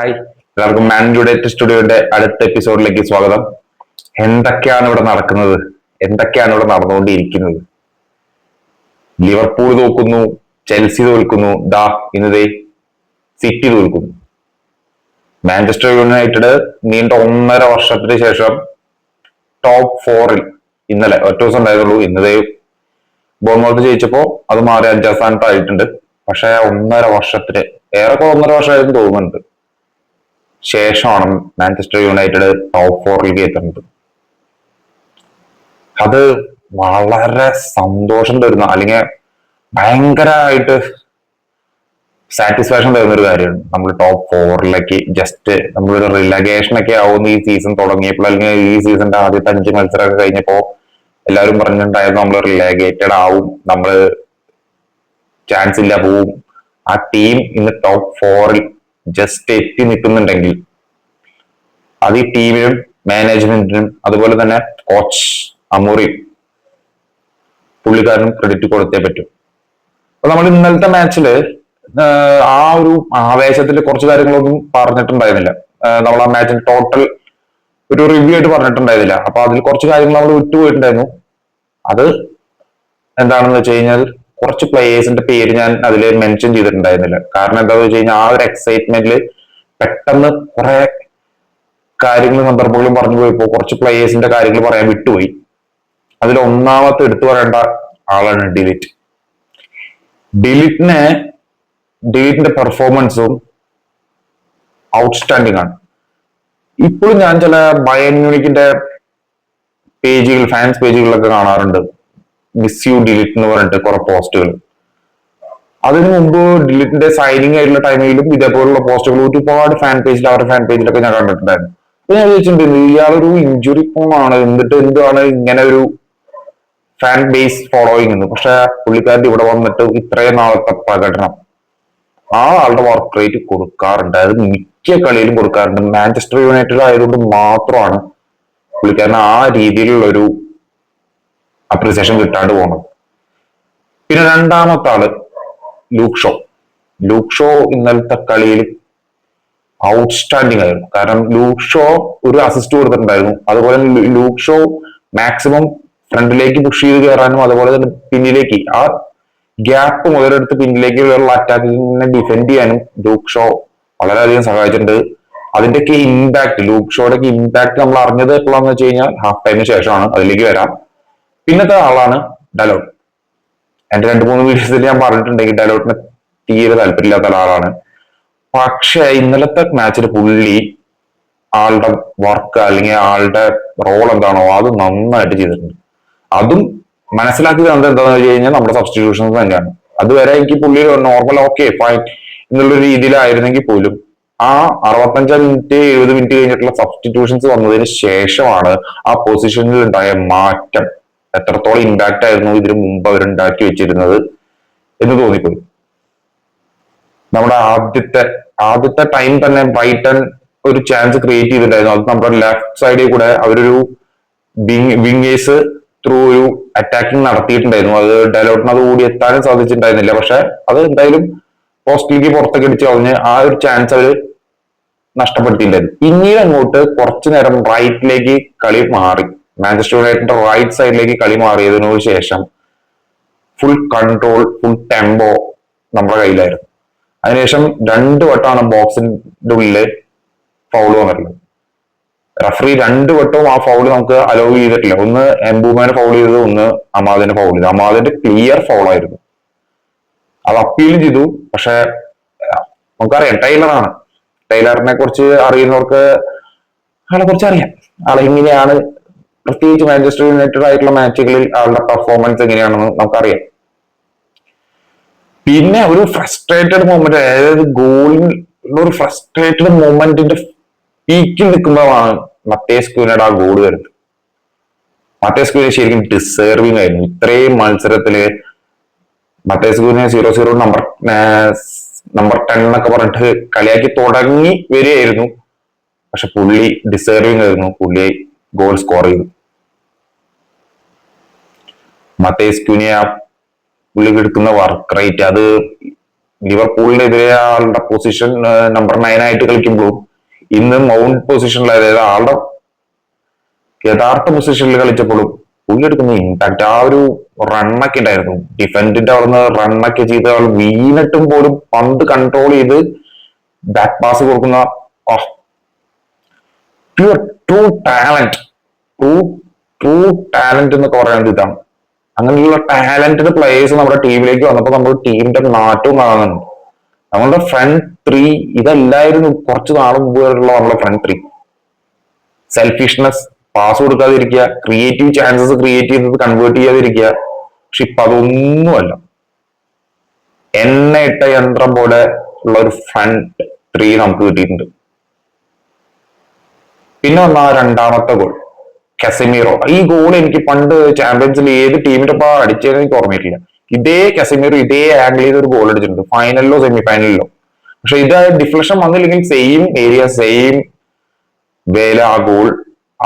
Hi എല്ലാവർക്കും മാൻ സ്റ്റുഡിയോയുടെ അടുത്ത എപ്പിസോഡിലേക്ക് സ്വാഗതം. എന്തൊക്കെയാണ് ഇവിടെ നടക്കുന്നത്? എന്തൊക്കെയാണ് ഇവിടെ നടന്നുകൊണ്ടിരിക്കുന്നത്? ലിവർപൂൾ തോക്കുന്നു ചെൽസി തോൽക്കുന്നു ദാ ഇന്നതേ സിറ്റി തോൽക്കുന്നു. മാഞ്ചസ്റ്റർ യുണൈറ്റഡ് നീണ്ട ഒന്നര വർഷത്തിന് ശേഷം ടോപ്പ് ഫോറിൽ ഇന്നലെ ഒറ്റ ദിവസം ഉണ്ടായിരുന്നുള്ളൂ ഇന്നതേ ബോൺമൗത്ത് ജയിച്ചപ്പോ അത് മാറി അഞ്ചാം സ്ഥാനത്തായിട്ടുണ്ട്. പക്ഷെ ഒന്നര വർഷത്തിന് ഏറെക്കുറെ ഒന്നര വർഷമായിരുന്നു തോന്നുന്നുണ്ട്. ശേഷമാണ് മാഞ്ചസ്റ്റർ യുണൈറ്റഡ് ടോപ്പ് ഫോറിലേക്ക് എത്തുന്നത്. അത് വളരെ സന്തോഷം തരുന്ന അല്ലെങ്കിൽ ഭയങ്കരമായിട്ട് സാറ്റിസ്ഫാക്ഷൻ തരുന്ന ഒരു കാര്യമാണ് നമ്മൾ ടോപ്പ് ഫോറിലേക്ക് ജസ്റ്റ് നമ്മളൊരു റിലഗേഷൻ ഒക്കെ ആവുന്ന ഈ സീസൺ തുടങ്ങിയപ്പോൾ അല്ലെങ്കിൽ ഈ സീസണിന്റെ ആദ്യത്തെ അഞ്ച് മത്സരമൊക്കെ കഴിഞ്ഞപ്പോ എല്ലാവരും പറഞ്ഞിട്ടുണ്ടായിരുന്നു നമ്മൾ റിലഗേറ്റഡ് ആവും നമ്മൾ ചാൻസ് ഇല്ല പോവും. ആ ടീം ഇന്ന് ടോപ്പ് ഫോറിൽ ജസ്റ്റ് എത്തി നിൽക്കുന്നുണ്ടെങ്കിൽ അത് ഈ ടീമിനും മാനേജ്മെന്റിനും അതുപോലെ തന്നെ കോച്ച് അമുറി പുള്ളിക്കാരനും ക്രെഡിറ്റ് കൊടുത്തേ പറ്റും. അപ്പൊ നമ്മൾ ഇന്നലത്തെ മാച്ചിൽ ആ ഒരു ആവേശത്തിൽ കുറച്ച് കാര്യങ്ങളൊന്നും പറഞ്ഞിട്ടുണ്ടായിരുന്നില്ല. നമ്മൾ ആ മാച്ചിന് ടോട്ടൽ ഒരു റിവ്യൂ ആയിട്ട് പറഞ്ഞിട്ടുണ്ടായിരുന്നില്ല. അപ്പൊ അതിൽ കുറച്ച് കാര്യങ്ങൾ നമ്മൾ വിട്ടുപോയിട്ടുണ്ടായിരുന്നു. അത് എന്താണെന്ന് വെച്ച് കഴിഞ്ഞാൽ കുറച്ച് പ്ലേയേഴ്സിന്റെ പേര് ഞാൻ അതിൽ മെൻഷൻ ചെയ്തിട്ടുണ്ടായിരുന്നില്ല. കാരണം എന്താണെന്ന് വെച്ച് കഴിഞ്ഞാൽ ആ ഒരു എക്സൈറ്റ്മെന്റിൽ പെട്ടെന്ന് കുറെ കാര്യങ്ങളും സന്ദർഭങ്ങളും പറഞ്ഞു പോയപ്പോ കുറച്ച് പ്ലേയേഴ്സിന്റെ കാര്യങ്ങൾ പറയാൻ വിട്ടുപോയി. അതിൽ ഒന്നാമത്തെ എടുത്തു പറയേണ്ട ആളാണ് ഡിലിറ്റ്. ഡിലിറ്റിനെ ഡിലിറ്റിന്റെ പെർഫോമൻസും ഔട്ട്സ്റ്റാൻഡിംഗ് ആണ്. ഇപ്പോഴും ഞാൻ ചില ബയൻ മ്യൂണിക്കിന്റെ പേജുകൾ ഫാൻസ് പേജുകളിലൊക്കെ കാണാറുണ്ട്. മിസ് യു ഡിലിറ്റ് എന്ന് പറഞ്ഞിട്ട് കുറെ പോസ്റ്റുകൾ അതിനു മുമ്പ് ഡിലിറ്റിന്റെ സൈനിങ് ആയിട്ടുള്ള ടൈമിലും ഇതേപോലുള്ള പോസ്റ്റുകൾ ഒരുപാട് ഫാൻ പേജിൽ അവരുടെ ഫാൻ പേജിലൊക്കെ ഞാൻ കണ്ടിട്ടുണ്ടായിരുന്നു. അപ്പൊ ഞാൻ ചോദിച്ചിട്ടുണ്ട് ഇയാളൊരു ഇഞ്ചുറി പോണാണ് എന്നിട്ട് എന്താണ് ഇങ്ങനെ ഒരു ഫാൻ ബേസ് ഫോളോയിങ് എന്ന്? പക്ഷെ പുള്ളിക്കാരന്റെ ഇവിടെ വന്നിട്ട് ഇത്രയും നാളത്തെ പ്രകടനം ആ ആളുടെ വർക്ക് റേറ്റ് കൊടുക്കാറുണ്ട്. അത് മിക്ക കളിയിലും കൊടുക്കാറുണ്ട്. മാഞ്ചസ്റ്റർ യുണൈറ്റഡ് ആയതുകൊണ്ട് മാത്രമാണ് പുള്ളിക്കാരന് ആ രീതിയിലുള്ള ഒരു അപ്രിസിയേഷൻ കിട്ടാണ്ട് പോകുന്നത് പിന്നെ രണ്ടാമത്തെ ആൾ ലൂക്ക് ഷോ ലൂക്ക് ഷോ ഇന്നലത്തെ കളിയിൽ ഔട്ട്സ്റ്റാൻഡിങ് ആയിരുന്നു. കാരണം ലൂക്ക് ഷോ ഒരു അസിസ്റ്റ് കൊടുത്തിട്ടുണ്ടായിരുന്നു. അതുപോലെ ലൂക്ക് ഷോ മാക്സിമം ഫ്രണ്ടിലേക്ക് പുഷ് ചെയ്ത് കയറാനും അതുപോലെ തന്നെ പിന്നിലേക്ക് ആ ഗ്യാപ്പ് മുതലെടുത്ത് പിന്നിലേക്കുള്ള അറ്റാക്കിനെ ഡിഫെൻഡ് ചെയ്യാനും ലൂക്ക് ഷോ വളരെയധികം സഹായിച്ചിട്ടുണ്ട്. അതിന്റെയൊക്കെ ഇമ്പാക്ട് ലൂക്ക് ഷോയുടെ ഇമ്പാക്ട് നമ്മൾ അറിഞ്ഞത് എപ്പോഴാന്ന് വെച്ച് കഴിഞ്ഞാൽ ഹാഫ് ടൈമിന് ശേഷമാണ്. അതിലേക്ക് വരാം. പിന്നത്തെ ആളാണ് ഡലോട്ട്. എന്റെ രണ്ട് മൂന്ന് വീഡിയോസിൽ ഞാൻ പറഞ്ഞിട്ടുണ്ടെങ്കിൽ ഡലോട്ടിന് തീരെ താല്പര്യമില്ലാത്ത ഒരാളാണ്. പക്ഷേ ഇന്നലത്തെ മാച്ചിൽ പുള്ളി ആളുടെ വർക്ക് അല്ലെങ്കിൽ ആളുടെ റോൾ എന്താണോ അത് നന്നായിട്ട് ചെയ്തിട്ടുണ്ട്. അതും മനസ്സിലാക്കി തന്നത് എന്താണെന്ന് വെച്ച് കഴിഞ്ഞാൽ നമ്മുടെ സബ്സ്റ്റിറ്റ്യൂഷൻസ് തന്നെയാണ്. അതുവരെ എനിക്ക് പുള്ളി നോർമൽ ഓക്കെ ഫൈൻ എന്നുള്ള രീതിയിലായിരുന്നെങ്കിൽ പോലും ആ അറുപത്തഞ്ചാം മിനിറ്റ് എഴുപത് മിനിറ്റ് കഴിഞ്ഞിട്ടുള്ള സബ്സ്റ്റിറ്റ്യൂഷൻസ് വന്നതിന് ശേഷമാണ് ആ പൊസിഷനിൽ ഉണ്ടായ മാറ്റം. എത്രത്തോളം ഇമ്പാക്റ്റ് ആയിരുന്നു ഇതിനു മുമ്പ് അവരുണ്ടാക്കി വെച്ചിരുന്നത് എന്ന് തോന്നിപ്പോയി. നമ്മുടെ ആദ്യത്തെ ആദ്യത്തെ ടൈം തന്നെ ബൈറ്റൺ ഒരു ചാൻസ് ക്രിയേറ്റ് ചെയ്തിട്ടുണ്ടായിരുന്നു. അത് നമ്മുടെ ലെഫ്റ്റ് സൈഡിൽ കൂടെ അവരൊരു വിങ്ങേഴ്സ് ത്രൂ ഒരു അറ്റാക്കിംഗ് നടത്തിയിട്ടുണ്ടായിരുന്നു. അത് ഡയലോട്ടിന് അത് കൂടി എത്താനും സാധിച്ചിട്ടുണ്ടായിരുന്നില്ല. പക്ഷെ അത് എന്തായാലും പോസ്റ്റിലേക്ക് പുറത്തേക്ക് അടിച്ച് കളഞ്ഞ് ആ ഒരു ചാൻസ് അവർ നഷ്ടപ്പെടുത്തിയിട്ടുണ്ടായിരുന്നു. പിന്നീട് അങ്ങോട്ട് കുറച്ചു നേരം റൈറ്റിലേക്ക് കളി മാറി. മാഞ്ചസ്റ്റർ യുണൈറ്റഡിന്റെ റൈറ്റ് സൈഡിലേക്ക് കളി മാറിയതിനു ശേഷം ഫുൾ കൺട്രോൾ ഫുൾ ടെമ്പോ നമ്മുടെ കയ്യിലായിരുന്നു. അതിനുശേഷം രണ്ട് വട്ടമാണ് ബോക്സിന്റെ ഉള്ളിൽ ഫൗൾ വന്നിട്ടുള്ളത്. റഫറി രണ്ട് വട്ടവും ആ ഫൗൾ നമുക്ക് അലോവ് ചെയ്തിട്ടില്ല. ഒന്ന് എംബൂമാനെ ഫൗൾ ചെയ്തത് ഒന്ന് അമാദിനെ ഫൗൾ ചെയ്തത്. അമാദിന്റെ ക്ലിയർ ഫൗൾ ആയിരുന്നു. അത് അപ്പീൽ ചെയ്തു. പക്ഷെ നമുക്കറിയാം ടൈലറാണ് ടൈലറിനെ കുറിച്ച് അറിയുന്നവർക്ക് ആളെ കുറിച്ച് അറിയാം. ആളെ എങ്ങനെയാണ് പ്രത്യേകിച്ച് മാഞ്ചസ്റ്റർ യുണൈറ്റഡ് ആയിട്ടുള്ള മാച്ചുകളിൽ ആളുടെ പെർഫോമൻസ് എങ്ങനെയാണെന്ന് നമുക്കറിയാം. പിന്നെ ഒരു ഫ്രസ്ട്രേറ്റഡ് മൂമെന്റ് അതായത് ഗോളിൽ ഒരു ഫ്രസ്ട്രേറ്റഡ് മൂമെന്റിന്റെ പീക്കിൽ നിൽക്കുമ്പോഴാണ് മത്തേസ് ക്യൂനയുടെ ആ ഗോൾ വരുന്നത്. മത്തേസ് ക്യൂനെ ശരിക്കും ഡിസേർവിംഗ് ആയിരുന്നു. ഇത്രയും മത്സരത്തിൽ Matheus Cunha zero zero number number ten എന്നൊക്കെ പറഞ്ഞിട്ട് കളിയാക്കി തുടങ്ങി വരികയായിരുന്നു. പക്ഷെ പുള്ളി ഡിസേർവിംഗ് ആയിരുന്നു. പുള്ളി ഗോൾ സ്കോർ ചെയ്തു മത്തേസ് ക്യൂനിയ പുള്ളി എടുക്കുന്ന വർക്ക് റേറ്റ് അത് ലിവർപൂളിനെതിരെ ആളുടെ പൊസിഷൻ നമ്പർ നയൻ ആയിട്ട് കളിക്കുമ്പോഴും ഇന്ന് മൗണ്ട് പൊസിഷനിൽ അതായത് ആളുടെ യഥാർത്ഥ പൊസിഷനിൽ കളിച്ചപ്പോഴും പുള്ളി എടുക്കുന്ന ഇമ്പാക്ട് ആ ഒരു റണ്ണൊക്കെ ഉണ്ടായിരുന്നു. ഡിഫൻഡിന്റെ അവിടുന്ന് റണ്ണൊക്കെ ചെയ്ത് ആൾ വീണിട്ടും പോലും പന്ത് കൺട്രോൾ ചെയ്ത് ബാക്ക് പാസ് കൊടുക്കുന്ന pure true talent true true talent എന്നൊക്കെ പറയുന്നത് ഇതാണ്. അങ്ങനെയുള്ള ടാലന്റഡ് പ്ലേയേഴ്സ് നമ്മുടെ ടീമിലേക്ക് വന്നപ്പോൾ നമ്മുടെ ടീമിന്റെ നാറ്റവും കാണുന്നുണ്ട്. നമ്മളുടെ ഫ്രണ്ട് ത്രീ ഇതല്ലായിരുന്നു കുറച്ച് നാൾ മുമ്പ് വരെയുള്ള നമ്മുടെ ഫ്രണ്ട് ത്രീ സെൽഫിഷ്നെസ് പാസ് കൊടുക്കാതിരിക്കുക ക്രിയേറ്റീവ് ചാൻസസ് ക്രിയേറ്റ് ചെയ്തത് കൺവേർട്ട് ചെയ്യാതിരിക്കുക. പക്ഷെ ഇപ്പൊ അതൊന്നുമല്ല. എണ്ണ ഇട്ട യന്ത്രം പോലെ ഉള്ള ഒരു ഫ്രണ്ട് ത്രീ നമുക്ക് കിട്ടിയിട്ടുണ്ട്. പിന്നെ വന്ന രണ്ടാമത്തെ ഗോൾ കസമീറോ. ഈ ഗോൾ എനിക്ക് പണ്ട് ചാമ്പ്യൻസിൽ ഏത് ടീമിന്റെ ഒപ്പം അടിച്ചതെന്ന് എനിക്ക് ഓർമ്മയിട്ടില്ല. ഇതേ കസമീറോ ഇതേ ആംഗിളിൽ ഒരു ഗോൾ അടിച്ചിട്ടുണ്ട്. ഫൈനലിലോ സെമി ഫൈനലിലോ പക്ഷെ ഇത് ഡിഫ്ലക്ഷൻ വന്നില്ലെങ്കിൽ സെയിം ഏരിയ സെയിം വേല ആ ഗോൾ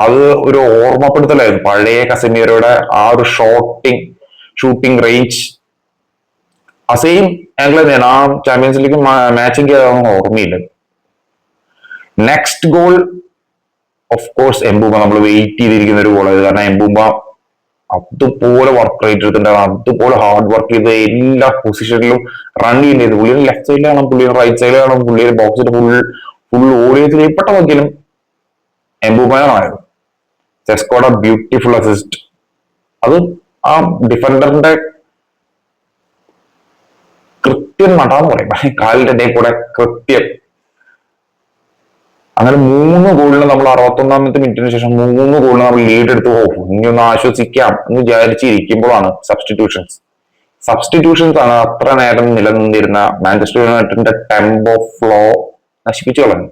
അത് ഒരു ഓർമ്മപ്പെടുത്തലായിരുന്നു. പഴയ കസമീറോയുടെ ആ ഒരു ഷോട്ടിങ് ഷൂട്ടിംഗ് റേഞ്ച് ആ സെയിം ആംഗിൾ തന്നെയാണ്. ആ ചാമ്പ്യൻസ് ലീഗ് മാച്ചിങ് ഓർമ്മയില്ല. Next goal of course Mbeumo നമ്മൾ വെയിറ്റ് ചെയ്തിരിക്കുന്ന ഒരു ഗോളായത് കാരണം എംബൂമ അതുപോലെ വർക്ക് റേറ്റ് എടുത്തിട്ടുണ്ടാവും അതുപോലെ ഹാർഡ് വർക്ക് ചെയ്ത് എല്ലാ പൊസിഷനിലും റൺ ചെയ്യുന്നത് പുള്ളിയുടെ ലെഫ്റ്റ് സൈഡിലാണ് പുള്ളിയുടെ റൈറ്റ് സൈഡിലാണ് പുള്ളിയുടെ ബോക്സിൽ ഫുൾ ഫുൾ ഓഡിയൻസിൽ ചെയ്യപ്പെട്ട നോക്കിയാലും എംബൂബയാണായത് ചെസ്കോടെ ബ്യൂട്ടിഫുൾ അസിസ്റ്റ് അത് ആ ഡിഫൻഡറിന്റെ കൃത്യം നടാന്ന് പറയും. കാലിന്റെ കൂടെ കൃത്യം. അങ്ങനെ മൂന്ന് ഗോളിന് നമ്മൾ അറുപത്തൊന്നാമത്തെ മിനിറ്റിന് ശേഷം മൂന്ന് ഗോളിന് നമ്മൾ ലീഡ് എടുത്ത് പോകും. ഇനി ഒന്ന് ആശ്വസിക്കാം. എന്ന് വിചാരിച്ചിരിക്കുമ്പോഴാണ് സബ്സ്റ്റിറ്റ്യൂഷൻസ് സബ്സ്റ്റിറ്റ്യൂഷൻസ് ആണ് അത്ര നേരം നിലനിന്നിരുന്ന മാഞ്ചസ്റ്റർ യുണൈറ്റഡിന്റെ ടെമ്പോ ഫ്ലോ നശിപ്പിച്ചു കളഞ്ഞു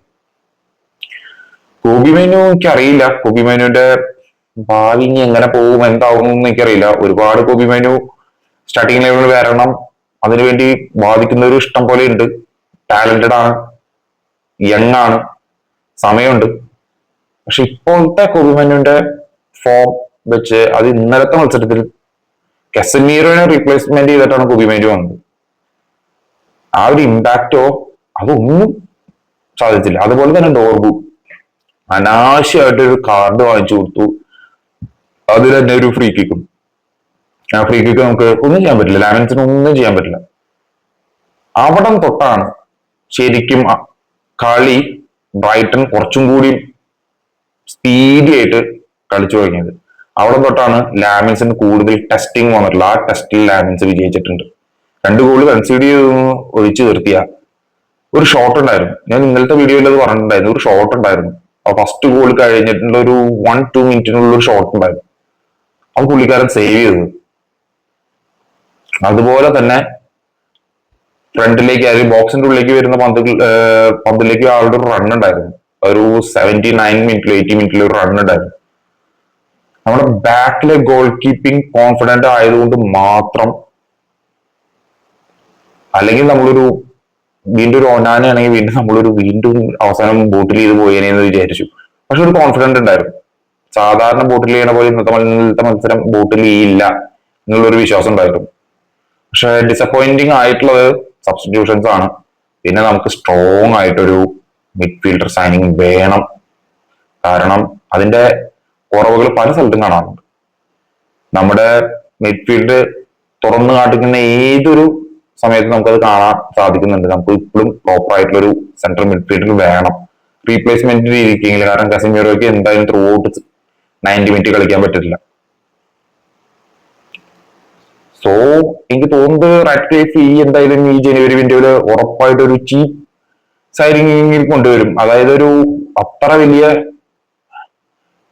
കോബി എനിക്കറിയില്ല. എനിക്ക് അറിയില്ല കോബി മെനുവിന്റെ ഭാവി ഇനി എങ്ങനെ പോകും എന്താവും എന്ന് എനിക്കറിയില്ല. ഒരുപാട് കോബി മെനു സ്റ്റാർട്ടിംഗ് ലെവലിൽ വരണം. അതിനുവേണ്ടി ബാധിക്കുന്നവരും ഇഷ്ടം പോലെ ഉണ്ട്. ടാലന്റഡ് ആണ്. യങ് ആണ്. സമയമുണ്ട്. പക്ഷെ ഇപ്പോഴത്തെ കുറുമനുവിന്റെ ഫോം വെച്ച് അത് ഇന്നലത്തെ മത്സരത്തിൽ കെസമീറോനെ റീപ്ലേസ്മെന്റ് ചെയ്തിട്ടാണ് കുബിമേനു വന്നത്. ആ ഒരു ഇമ്പാക്റ്റോ അതൊന്നും സാധിച്ചില്ല. അതുപോലെ തന്നെ ഡോർബു അനാവശ്യമായിട്ട് ഒരു കാർഡ് വാങ്ങിച്ചു കൊടുത്തു. അതിൽ തന്നെ ഒരു ഫ്രീ കിക്കും ആ ഫ്രീ കിക്ക് നമുക്ക് ഒന്നും ചെയ്യാൻ പറ്റില്ല. ലാമിൻസിന് ഒന്നും ചെയ്യാൻ പറ്റില്ല. അവിടം തൊട്ടാണ് ശരിക്കും കളി ബ്രൈറ്റൺ കുറച്ചും കൂടി സ്പീഡി ആയിട്ട് കളിച്ചു തുടങ്ങിയത്. അവിടെ തൊട്ടാണ് ലാമിൻസിന് കൂടുതൽ ടെസ്റ്റിംഗ് വന്നിട്ടുള്ളത്. ആ ടെസ്റ്റിൽ ലാമിൻസ് വിജയിച്ചിട്ടുണ്ട്. രണ്ട് ഗോൾ കൺസീഡ് ചെയ്ത് ഒഴിച്ചു നിർത്തിയ ഒരു ഷോട്ട് ഉണ്ടായിരുന്നു. ഞാൻ ഇന്നലത്തെ വീഡിയോയിൽ അത് പറഞ്ഞിട്ടുണ്ടായിരുന്നു. ഒരു ഷോട്ട് ഉണ്ടായിരുന്നു. ആ ഫസ്റ്റ് ഗോൾ കഴിഞ്ഞിട്ടുള്ള ഒരു വൺ ടു മിനിറ്റിനുള്ള ഒരു ഷോട്ട് ഉണ്ടായിരുന്നു. അത് പുള്ളിക്കാരൻ സേവ് ചെയ്തത് അതുപോലെ തന്നെ ഫ്രണ്ടിലേക്ക് അതായത് ബോക്സിന്റെ ഉള്ളിലേക്ക് വരുന്ന പന്ത് പന്തിലേക്ക് ആളുടെ ഒരു റൺ ഉണ്ടായിരുന്നു. ഒരു സെവന്റി നയൻ മിനിറ്റിൽ എയ്റ്റി മിനിറ്റിൽ ഒരു റൺ ഉണ്ടായിരുന്നു. നമ്മുടെ ബാക്കിലെ ഗോൾ കീപ്പിംഗ് കോൺഫിഡന്റ് ആയതുകൊണ്ട് മാത്രം അല്ലെങ്കിൽ നമ്മളൊരു വീണ്ടും ഒരു ഒനാനയാണെങ്കിൽ വീണ്ടും നമ്മളൊരു വീണ്ടും അവസാനം ബോട്ടിൽ ചെയ്ത് പോയേനെ എന്ന് വിചാരിച്ചു. പക്ഷെ ഒരു കോൺഫിഡന്റ് ഉണ്ടായിരുന്നു. സാധാരണ ബോട്ടിൽ ചെയ്യണ പോലെ ഇന്നത്തെ ഇന്നത്തെ മത്സരം ബോട്ടിൽ ചെയ്യില്ല എന്നുള്ളൊരു വിശ്വാസം ഉണ്ടായിരുന്നു. പക്ഷെ ഡിസപ്പോയിന്റിങ് ആയിട്ടുള്ളത് സബ്സ്റ്റിറ്റ്യൂഷൻസ് ആണ്. പിന്നെ നമുക്ക് സ്ട്രോങ് ആയിട്ടൊരു മിഡ്ഫീൽഡർ സൈനിങ് വേണം. കാരണം അതിന്റെ കുറവുകൾ പല സ്ഥലത്തും കാണാറുണ്ട്. നമ്മുടെ മിഡ്ഫീൽഡ് തുറന്നു കാട്ടിക്കുന്ന ഏതൊരു സമയത്ത് നമുക്കത് കാണാൻ സാധിക്കുന്നുണ്ട്. നമുക്ക് ഇപ്പോഴും പ്രോപ്പർ ആയിട്ടുള്ള ഒരു സെൻട്രൽ മിഡ്ഫീൽഡർ വേണം. റീപ്ലേസ്മെന്റ് ഇരിക്കെങ്കിൽ കാരണം കസിമീറോയ്ക്ക് എന്തായാലും ത്രൂ ഔട്ട് നയന്റി മിനിറ്റ് കളിക്കാൻ പറ്റില്ല സോ എനിക്ക് തോന്നുന്നത് റാറ്റ്ക്ലിഫ് ഈ എന്തായാലും ഈ ജനുവരി വിൻഡോയിൽ ഉറപ്പായിട്ട് ഒരു ചീപ്പ് സൈനിങ് കൊണ്ടുവരും. അതായത് ഒരു അത്ര വലിയ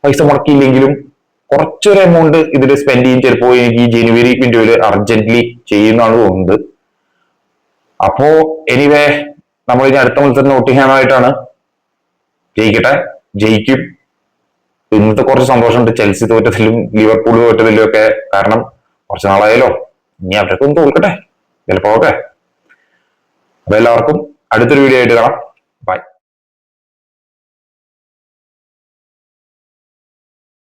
പൈസ മുടക്കിയില്ലെങ്കിലും കുറച്ചൊരു എമൗണ്ട് ഇതിൽ സ്പെൻഡ് ചെയ്യും. ചിലപ്പോൾ എനിക്ക് ഈ ജനുവരി വിൻഡോയിൽ അർജന്റ്ലി ചെയ്യുന്നതാണ് തോന്നുന്നത്. അപ്പോ എനിവേ നമ്മൾ ഇനി അടുത്ത മത്സരം നോട്ട് ചെയ്യാനായിട്ടാണ് ജയിക്കട്ടെ. ജയിക്കും. ഇന്നത്തെ കുറച്ച് സന്തോഷമുണ്ട്. ചെൽസി തോറ്റത്തിലും ലിവർപൂൾ തോറ്റതിലും ഒക്കെ. കാരണം കുറച്ച് നാളായാലോ ഇനി അവരൊക്കെ ഒന്ന് തോൽക്കട്ടെ. ചിലപ്പോ ഓക്കെ അപ്പൊ എല്ലാവർക്കും അടുത്തൊരു വീഡിയോ ആയിട്ട് കാണാം.